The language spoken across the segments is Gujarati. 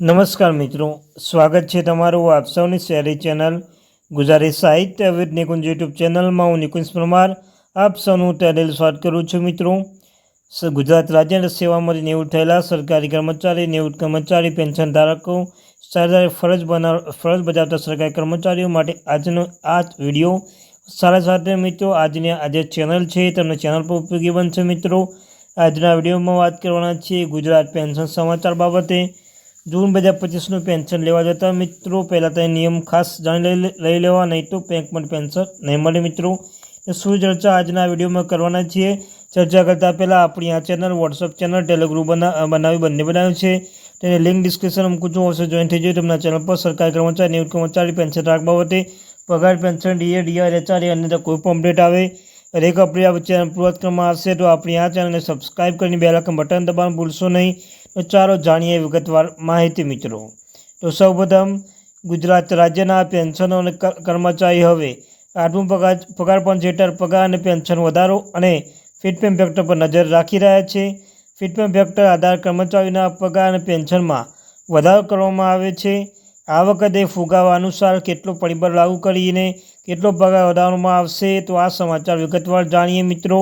નમસ્કાર મિત્રો, સ્વાગત છે તમારું આપ સૌની શહેરી ચેનલ ગુજરાતી સાહિત્ય વિદ નિકુંજ યુટ્યુબ ચેનલમાં હું નિકુંજ પરમાર. આપ સૌનું ટેરેલ સ્વાગત કરું છું મિત્રો. ગુજરાત રાજ્ય સેવામાંથી નિવૃત્ત થયેલા સરકારી કર્મચારી, નિવૃત્ત કર્મચારી, પેન્શન ધારકો સરકારી ફરજ બનાવ ફરજ બજાવતા સરકારી કર્મચારીઓ માટે આજનો આ વીડિયો. સારા સાથે મિત્રો, આજની આ જે ચેનલ છે તમને ચેનલ પર ઉપયોગી બનશે મિત્રો. આજના વિડીયોમાં વાત કરવાના છીએ ગુજરાત પેન્શન સમાચાર બાબતે. જૂન બે હજાર પચીસનું પેન્શન લેવા જતા મિત્રો, પહેલાં તે નિયમ ખાસ જાણી લઈ લેવા, નહીં તો બેંકમાં પેન્શન નહીં મળે મિત્રો. શું ચર્ચા આજના વિડીયોમાં કરવાના છીએ? ચર્ચા કરતાં પહેલાં આપણી આ ચેનલ વોટ્સઅપ ચેનલ ટેલિગ્રુપ બના, બનાવી બંને બનાવ્યું છે. તેને લિંક ડિસ્ક્રિપ્શન મૂકું છું હશે જોઈન થઈ જાય તેમના ચેનલ પર સરકારી કર્મચારી, નિવૃત્ત કર્મચારી પેન્શન રાખ બાબતે પગાર પેન્શન ડીએ ડીઆર એચઆર અને કોઈ પણ અપડેટ આવે. દરેક અપડેટ આ ચેનલ પૂર્વત કરવામાં આવશે તો આપણી આ ચેનલને સબસ્ક્રાઈબ કરીને બે લાખ બટન દબાવવાનું ભૂલશો નહીં. તો ચાલો જાણીએ વિગતવાર માહિતી મિત્રો. તો સૌપ્રથમ ગુજરાત રાજ્યના પેન્શનો અને કર્મચારી હવે આઠમું પગાર પગાર પંચ હેઠળ પગાર અને પેન્શન વધારો અને ફિટમેન્ટ ફેક્ટર પર નજર રાખી રહ્યા છે. ફિટમેન્ટ ફેક્ટર આધાર કર્મચારીના પગાર અને પેન્શનમાં વધારો કરવામાં આવે છે. આ વખતે ફુગાવા અનુસાર કેટલો પરિબળ લાગુ કરીને કેટલો પગાર વધારવામાં આવશે તો આ સમાચાર વિગતવાર જાણીએ મિત્રો.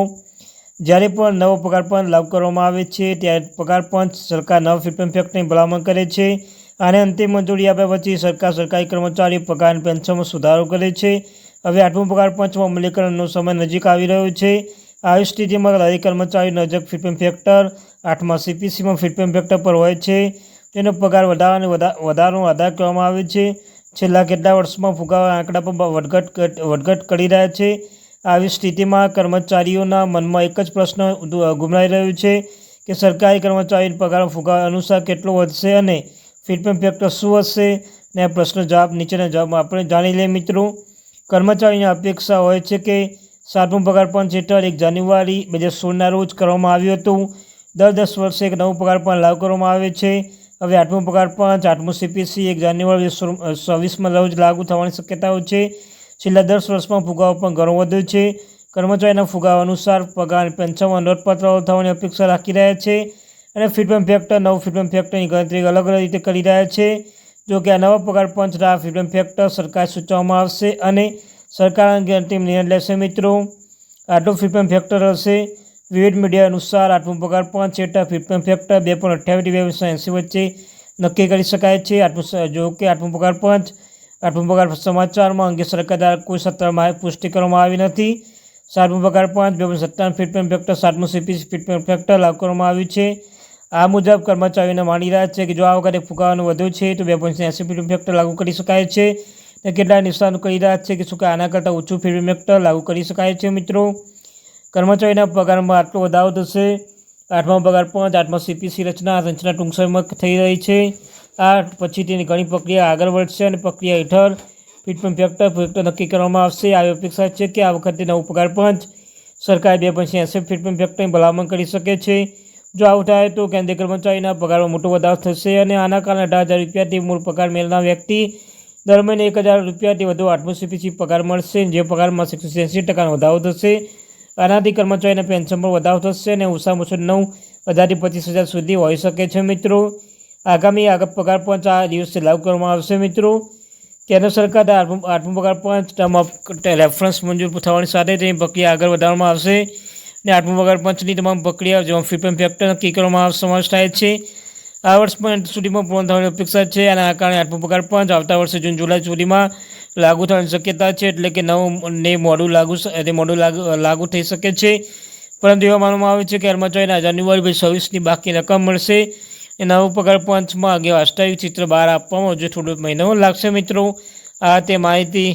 જ્યારે પણ નવો પગાર પણ લાગુ કરવામાં આવે છે, ત્યારે પગાર પંચ સરકાર નવા ફિટમેન્ટ ફેક્ટરની ભલામણ કરે છે અને અંતિમ મંજૂરી આપ્યા પછી સરકાર સરકારી કર્મચારી પગાર અને પેન્શનમાં સુધારો કરે છે. હવે આઠમું પગાર પંચમાં અમલીકરણનો સમય નજીક આવી રહ્યો છે. આવી સ્થિતિમાં દરેક કર્મચારી નજક ફિટમેન્ટ ફેક્ટર આઠમા સીપીસીમાં ફિટમેન્ટ ફેક્ટર પર હોય છે. તેનો પગાર વધારાને વધા- વધારવાનો આધાર કરવામાં આવે છે. છેલ્લા કેટલા વર્ષમાં ફુગાવા આંકડા પર વધઘટ વધઘટ કરી રહ્યા છે. આવી સ્થિતિમાં કર્મચારીઓના મનમાં એક જ પ્રશ્ન ગુમરાઈ રહ્યો છે કે સરકારી કર્મચારી પગાર ફુગાવા અનુસાર કેટલો વધશે અને ફિટમેન્ટ ફેક્ટર શું હશે? ને આ પ્રશ્ન જવાબ, નીચેના જવાબ આપણે જાણી લઈએ મિત્રો. કર્મચારીની અપેક્ષા હોય છે કે સાતમું પગાર પંચ હેઠળ એક જાન્યુઆરી બે હજાર સોળના રોજ કરવામાં આવ્યું હતું. દર દસ વર્ષે એક નવું પગાર પણ લાગુ કરવામાં આવે છે. હવે આઠમું પગાર પાંચ આઠમું સીપીસી એક જાન્યુઆરી હજાર ચોવીસમાં રોજ લાગુ થવાની શક્યતાઓ છે. છેલ્લા દસ વર્ષમાં ફુગાવો પણ ઘણો વધ્યો છે. કર્મચારીના ફુગાવા અનુસાર પગાર પંચાવન નોંધપાત્ર થવાની અપેક્ષા રાખી રહ્યા છે અને ફિટમેન્ટ ફેક્ટર, નવું ફિટમેન્ટ ફેક્ટરની ગણતરી અલગ અલગ રીતે કરી રહ્યા છે. જો કે આ નવા પગાર પંચ દ્વારા ફિટમેન્ટ ફેક્ટર સરકાર સૂચવવામાં આવશે અને સરકાર અંગે અંતિમ નિર્ણય લેશે મિત્રો. આટલું ફિટમેન્ટ ફેક્ટર હશે. વિવિધ મીડિયા અનુસાર આઠમું પગાર પંચ હેઠળ ફિટમેન્ટ ફેક્ટર બે પોઈન્ટ અઠ્યાવીસ બે એંસી વચ્ચે નક્કી કરી શકાય છે. આઠમું જો કે આઠમું પગાર પંચ આઠમું પગાર સમાચારમાં અંગે સરકાર દ્વારા કોઈ સત્રમાં પુષ્ટિ કરવામાં આવી નથી. સાતમું પગાર પાંચ બે સત્તાવન ફિટમેન્ટ ફેક્ટર, સાતમું સીપીસી ફિટમેન્ટ ફેક્ટર લાગુ કરવામાં આવ્યું છે. આ મુજબ કર્મચારીઓને માની રહ્યા છે કે જો આ વખતે ફુગાવાનું વધ્યું છે તો બે પોઈન્ટ એંસી ફિટમેન્ટ ફેક્ટર લાગુ કરી શકાય છે. ને કેટલા નિષ્ણાતો કહી રહ્યા છે કે શું કે આના કરતાં ઓછું ફિટમેન્ટ ફેક્ટર લાગુ કરી શકાય છે મિત્રો. કર્મચારીના પગારમાં આટલો વધારો થશે. આઠમા પગાર પાંચ, આઠમા સીપીસી રચના રચના ટૂંક સમયમાં થઈ રહી છે. આ પછી તેની ઘણી પ્રક્રિયા આગળ વધશે અને પ્રક્રિયા હેઠળ ફિટમેન્ટ ફેક્ટર ફેક્ટર નક્કી કરવામાં આવશે. આવી અપેક્ષા છે કે આ વખતે નવું પગાર પંચ સરકાર બે પોઈન્ટ એંસી ફિટમેન્ટ ફેક્ટરની ભલામણ કરી શકે છે. જો આવું થાય તો કેન્દ્રીય કર્મચારીના પગારમાં મોટો વધારો થશે અને આના કારણે અઢાર હજાર રૂપિયાથી મૂળ પગાર મેળના વ્યક્તિ દર મહિને એક હજાર રૂપિયાથી વધુ આઠમો પગાર મળશે. જે પગારમાં એકસો એંસી ટકાનો વધારો થશે. આનાથી કર્મચારીના પેન્શન પર વધારો થશે અને ઓછામાં ઓછું નવ હજારથી પચીસ હજાર સુધી હોઈ શકે છે મિત્રો. આગામી આગળ પગાર પંચ આ દિવસે લાગુ કરવામાં આવશે મિત્રો. કેન્દ્ર સરકાર આઠમો પગાર પંચ ટર્મ રેફરન્સ મંજૂર થવાની સાથે તેની પ્રક્રિયા આગળ વધારવામાં આવશે. અને આઠમો પગાર પંચની તમામ પ્રક્રિયા જેમાં ફિટમેન્ટ ફેક્ટર નક્કી કરવામાં સમાવેશ થાય છે. આ વર્ષ પણ સુધીમાં પૂર્ણ થવાની અપેક્ષા છે અને આ કારણે આઠમો પગાર પંચ આવતા વર્ષે જૂન, જુલાઈ સુધીમાં લાગુ થવાની શક્યતા છે. એટલે કે નવું ને મોડું લાગુ સ- મોડું લાગુ થઈ શકે છે. પરંતુ એવા માનવામાં આવે છે કે કર્મચારીના જાન્યુઆરી બે છવ્વીસની બાકી રકમ મળશે. એ નવું પંચમાં અંગે વાસ્તવિક ચિત્ર બહાર આપવામાં હજુ થોડો મહિનો લાગશે મિત્રો. આ તે માહિતી